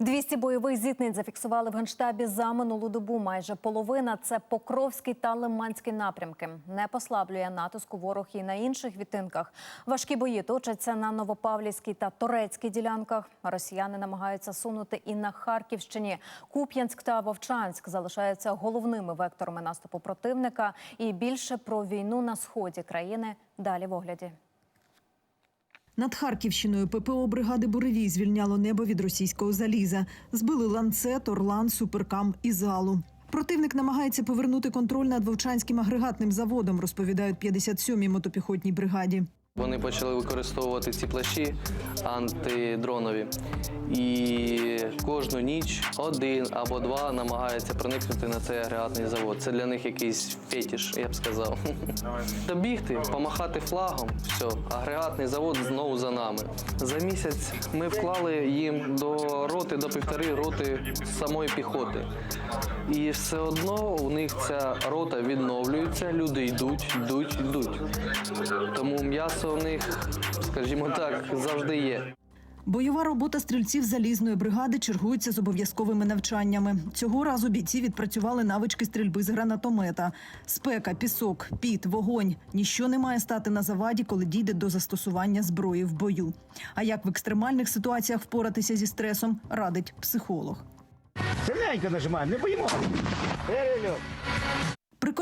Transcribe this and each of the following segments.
200 бойових зіткнень зафіксували в генштабі за минулу добу. Майже половина це Покровський та Лиманський напрямки. Не послаблює натиску ворог і на інших відтинках. Важкі бої точаться на Новопавлівській та Торецькій ділянках. Росіяни намагаються сунути і на Харківщині. Куп'янськ та Вовчанськ залишаються головними векторами наступу противника. І більше про війну на сході країни далі в огляді. Над Харківщиною ППО бригади Буревій звільняло небо від російського заліза. Збили ланцет, орлан, суперкам і залу. Противник намагається повернути контроль над Вовчанським агрегатним заводом, розповідають 57-й мотопіхотній бригаді. Вони почали використовувати ці плащі антидронові. І кожну ніч один або два намагаються проникнути на цей агрегатний завод. Це для них якийсь фетіш, я б сказав. Добігти, помахати флагом, все, агрегатний завод знову за нами. За місяць ми вклали їм до роти, до півтори роти самої піхоти. І все одно у них ця рота відновлюється, люди йдуть, йдуть, йдуть. Тому м'ясо у них, скажімо так, завжди є. Бойова робота стрільців залізної бригади чергується з обов'язковими навчаннями. Цього разу бійці відпрацювали навички стрільби з гранатомета. Спека, пісок, піт, вогонь ніщо не має стати на заваді, коли дійде до застосування зброї в бою. А як в екстремальних ситуаціях впоратися зі стресом, радить психолог. Сильненько нажимаємо, не боїмо.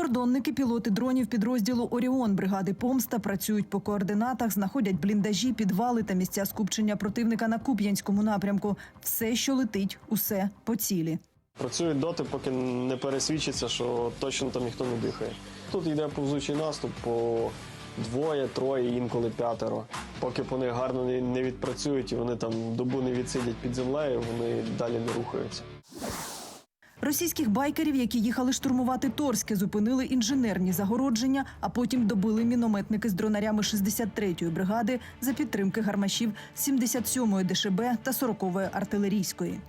Прикордонники, пілоти дронів підрозділу Оріон бригади Помста працюють по координатах, знаходять бліндажі, підвали та місця скупчення противника на Куп'янському напрямку. Все, що летить, усе по цілі. Працюють доти, поки не пересвідчиться, що точно там ніхто не дихає. Тут йде повзучий наступ по двоє, троє, інколи п'ятеро. Поки вони гарно не- не відпрацюють і вони там добу не відсидять під землею, вони далі не рухаються. Російських байкерів, які їхали штурмувати Торське, зупинили інженерні загородження, а потім добили мінометники з дронарями 63-ї бригади за підтримки гармашів 77-ї ДШБ та 40-ї артилерійської.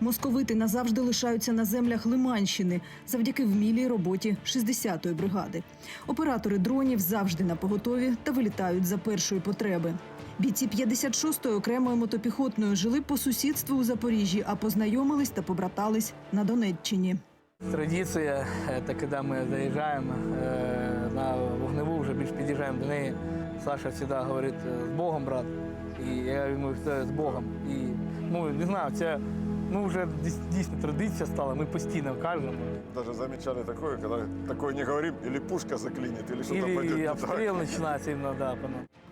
Московити назавжди лишаються на землях Лиманщини завдяки вмілій роботі 60-ї бригади. Оператори дронів завжди на поготові та вилітають за першої потреби. Бійці 56-ї окремої мотопіхотної жили по сусідству у Запоріжжі, а познайомились та побратались на Донеччині. Традиція, це коли ми заїжджаємо е, на вогневу, вже більш під'їжджаємо до неї. Саша завжди говорить з Богом, брат. І я йому все з Богом. І ну не знаю, це ну вже дійс- дійсно традиція стала. Ми постійно кажемо. Даже замечали такое, когда такое не говорим, или пушка заклинит, или что-то пойдет обстріл так. починається іменно, да.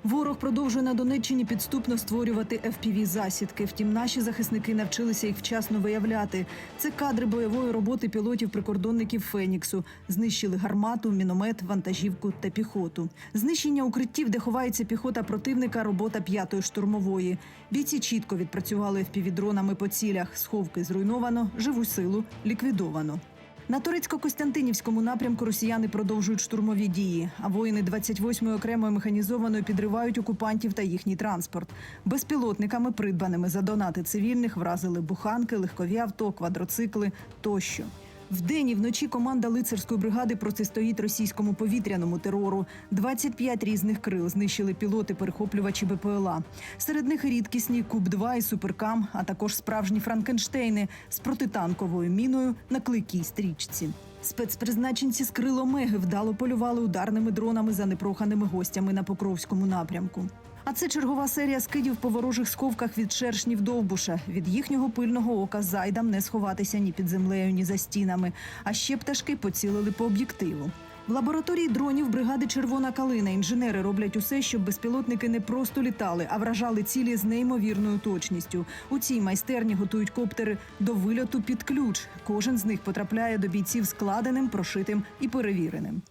Ворог продовжує на Донеччині підступно створювати fpv засідки. Втім, наші захисники навчилися їх вчасно виявляти. Це кадри бойової роботи пілотів-прикордонників Феніксу. Знищили гармату, міномет, вантажівку та піхоту. Знищення укриттів, де ховається піхота противника, робота п'ятої штурмової. Бійці чітко відпрацювали fpv-дронами по цілях. Сховки зруйновано, живу силу ліквідовано. На Турецько-Костянтинівському напрямку росіяни продовжують штурмові дії, а воїни 28-ї окремої механізованої підривають окупантів та їхній транспорт. Безпілотниками, придбаними за донати цивільних, вразили буханки, легкові авто, квадроцикли тощо. Вдень і вночі команда лицарської бригади протистоїть російському повітряному терору. 25 різних крил знищили пілоти, перехоплювачі БПЛА. Серед них рідкісні Куб-2 і Суперкам, а також справжні Франкенштейни з протитанковою міною на кликій стрічці. Спецпризначенці з крил Омеги вдало полювали ударними дронами за непроханими гостями на Покровському напрямку. А це чергова серія скидів по ворожих сховках від шершнів довбуша. Від їхнього пильного ока зайдам не сховатися ні під землею, ні за стінами. А ще пташки поцілили по об'єктиву. В лабораторії дронів бригади Червона калина інженери роблять усе, щоб безпілотники не просто літали, а вражали цілі з неймовірною точністю. У цій майстерні готують коптери до вильоту під ключ. Кожен з них потрапляє до бійців складеним, прошитим і перевіреним.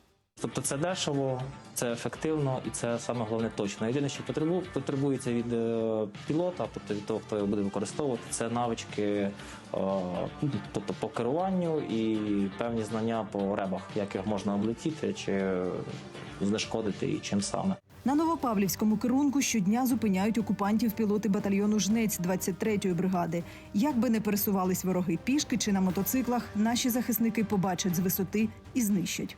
Тобто це дешево, це ефективно і це саме головне точно. Єдине, що потребується від е, пілота, тобто від того, хто його буде використовувати, це навички, е, тобто по керуванню і певні знання по ребах, як їх можна облетіти чи знешкодити і чим саме. На Новопавлівському керунку щодня зупиняють окупантів пілоти батальйону Жнець 23-ї бригади. Як би не пересувались вороги пішки чи на мотоциклах, наші захисники побачать з висоти і знищать.